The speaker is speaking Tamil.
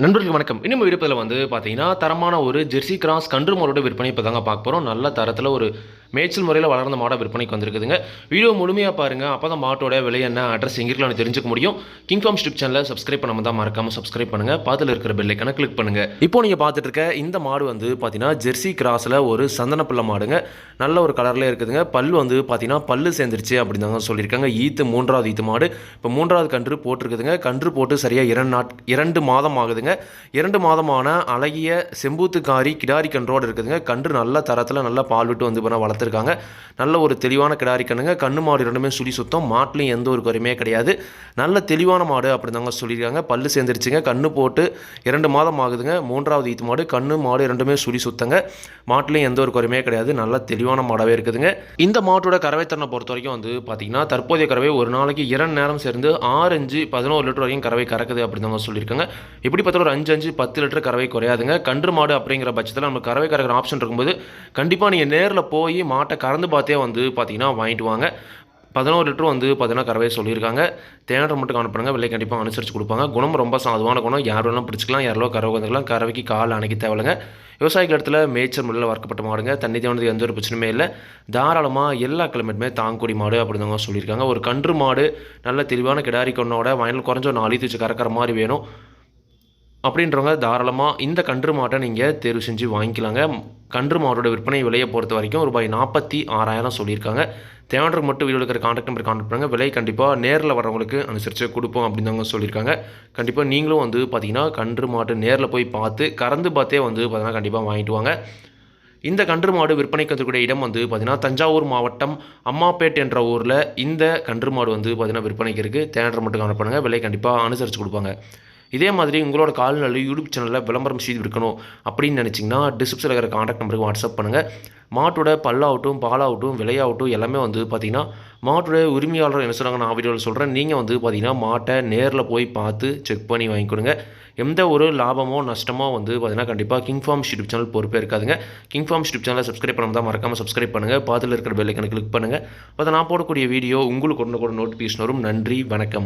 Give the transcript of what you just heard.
நண்பர்களுக்கு வணக்கம். இன்னும் விருப்பத்தில் வந்து பார்த்தீங்கன்னா தரமான ஒரு ஜெர்சி கிராஸ் கன்று மாடோட விற்பனை இப்போ தாங்க பார்க்க போகிறோம் நல்ல தரத்தில் ஒரு மேய்ச்சல் முறையில் வளர்ந்த மாடை விற்பனைக்கு வந்திருக்குதுங்க. வீடியோ முழுமையாக பாருங்கள் அப்போ தான் மாட்டோட விலை என்ன அட்ரஸ் எங்கே இருக்கலாம்னு தெரிஞ்சுக்க முடியும். கிங் ஃபார்ம் ஸ்ட்ரிப் சேனலை சப்ஸ்கிரைப் பண்ணாம தான் மறக்காமல் சப்ஸ்கிரைப் பண்ணுங்கள் பாத்தில் இருக்கிற பெல்லைக்கான கிளிக் பண்ணுங்கள் இப்போ நீங்கள் பார்த்துட்டு இருக்க இந்த மாடு வந்து பார்த்தீங்கன்னா ஜெர்சி கிராஸில் ஒரு சந்தன பிள்ளை மாடுங்க. நல்ல ஒரு கலரில் இருக்குதுங்க. பல் வந்து பார்த்தீங்கன்னா பல்லு சேர்ந்துருச்சு அப்படின்னு தாங்க சொல்லியிருக்காங்க. ஈத்து மூன்றாவது ஈத்து மாடு. இப்போ மூன்றாவது கன்று போட்டிருக்குதுங்க. கன்று போட்டு சரியாக இரண்டு நாட் இரண்டு மாதம் ஆகுதுங்க. இரண்டு மாதமான அழகிய செம்பூத்துக்காரி கிடாரி கன்றோடு இருக்குதுங்க. கன்று நல்ல தரத்தில் நல்ல பால் விட்டு வந்து பண்ண வளர்த்துருக்காங்க நல்ல ஒரு தெளிவான கிடாரி கண்ணுங்க. கண்ணு மாடு ரெண்டுமே சுழி சுத்தம். மாட்டிலையும் எந்த ஒரு குறையுமே கிடையாது. நல்ல தெளிவான மாடு அப்படி தாங்க சொல்லியிருக்காங்க. பல்லு சேர்ந்துருச்சுங்க. கண்ணு போட்டு இரண்டு மாதம் ஆகுதுங்க. மூன்றாவது ஈத்து மாடு கண்ணு மாடு ரெண்டுமே சுழி சுத்தங்க. மாட்டுலையும் எந்த ஒரு குறையுமே கிடையாது. நல்ல தெளிவான மாடாகவே இருக்குதுங்க. இந்த மாட்டோட கறவைத்தனை பொறுத்த வரைக்கும் வந்து பார்த்தீங்கன்னா தற்போதைய கறவை ஒரு நாளைக்கு இரண்டு நேரம் சேர்ந்து ஆறு அஞ்சு பதினோரு லிட்டர் வரைக்கும் கறவை கறக்குது அப்படின்னு தாங்க சொல்லியிருக்காங்க. எப்படி பார்த்தாலும் ஒரு அஞ்சு அஞ்சு பத்து லிட்டர் கறவை குறையாதுங்க. கன்று மாடு அப்படிங்கிற பட்சத்தில் நம்ம கறவை கறக்கிற ஆப்ஷன் இருக்கும்போது கண்டிப்பாக நீங்கள் நேரில் போய் மாட்டை கறந்து பார்த்தே வந்து பார்த்திங்கன்னா வாங்கிட்டு வாங்க. பதினோரு லிட்டர் வந்து பார்த்தீங்கன்னா கறவை சொல்லியிருக்காங்க. தேனரை மட்டும் காணப்படுங்க விலை கண்டிப்பாக அனுசரித்து கொடுப்பாங்க. குணம் ரொம்ப சாதுவான குணம். யார் வேணாலும் பிடிச்சிக்கலாம். யாரோ கறவை வந்துக்கலாம் கறவைக்கு கால் அணைக்க தேவையில்லைங்க. விவசாயிகள் இடத்துல மேய்ச்சல் முறையில் வர்க்கப்பட்ட மாடுங்க. தண்ணி தேவனது எந்த ஒரு பிரச்சனையுமே இல்லை. தாராளமாக எல்லா கிளைமேட்டுமே தாங்குடி மாடு அப்படிதாங்க சொல்லியிருக்காங்க. ஒரு கன்று மாடு நல்ல தெளிவான கிடாரி கொண்டோட வயலில் குறைஞ்ச ஒரு நாலு வச்சு கறக்கிற மாதிரி வேணும். அப்படின்றவங்க தாராளமாக இந்த கன்று மாட்டை நீங்கள் தேர்வு செஞ்சு வாங்கிக்கலாங்க. கன்று மாட்டோட விற்பனை விலையை பொறுத்த வரைக்கும் ரூபாய் நாற்பத்தி ஆறாயிரம் சொல்லியிருக்காங்க. தேவையான மட்டும் வீடியோ இருக்கிற கான்டாக்ட் நம்பர் கான்டாக்ட் பண்ணுங்கள் விலை கண்டிப்பாக நேரில் வரவங்களுக்கு அனுசரித்து கொடுப்போம் அப்படின்னு சொல்லியிருக்காங்க. கண்டிப்பாக நீங்களும் வந்து பார்த்தீங்கன்னா கன்று மாட்டு நேரில் போய் பார்த்து கறந்து பார்த்தே வந்து பார்த்தீங்கன்னா கண்டிப்பாக வாங்கிட்டு வாங்க. இந்த கன்று மாடு விற்பனைக்கு வந்துக்கூடிய இடம் வந்து பார்த்திங்கன்னா தஞ்சாவூர் மாவட்டம் அம்மாப்பேட் என்ற ஊரில் இந்த கன்று மாடு வந்து பார்த்தீங்கன்னா விற்பனைக்கு இருக்குது தேனர் மட்டும் காணப்படுங்க விலை கண்டிப்பாக அனுசரித்து கொடுப்பாங்க. இதே மாதிரி உங்களோட கால்நடை யூடியூப் சேனலில் விளம்பரம் செய்து விற்கணும் அப்படின்னு நினச்சிங்கன்னா டிஸ்கிரிப்ஷனில் இருக்கிற காண்டாக்ட் நம்பருக்கு வாட்ஸ்அப் பண்ணுங்கள் மாட்டோட பல்லாகட்டும் பாலாகட்டும் விலையாகட்டும் எல்லாமே வந்து பார்த்திங்கன்னா மாட்டோட உரிமையாளர் என்ன சொல்கிறாங்க நான் வீடியோவில் சொல்கிறேன் நீங்கள் வந்து பார்த்திங்கன்னா மாட்டை நேரில் போய் பார்த்து செக் பண்ணி வாங்கிக்கொடுங்க. எந்த ஒரு லாபமோ நஷ்டமோ வந்து பார்த்தீங்கன்னா கண்டிப்பாக கிங் ஃபார்ம் யூடியூப் சேனல் பொறுப்பே இருக்காதுங்க. கிங் ஃபார்ம் யூடியூப் சேனலை சப்ஸ்கிரைப் பண்ணாமல் தான் மறக்காமல் சப்ஸ்கிரைப் பண்ணுங்கள் பாத்தில் இருக்கிற பெல்லைக்கனை கிளிக் பண்ணுங்கள் அப்போ நான் போடக்கூடிய வீடியோ உங்களுக்கு ஒன்று கூட நோட்டிஃபிகேஷன் வரும். நன்றி வணக்கம்.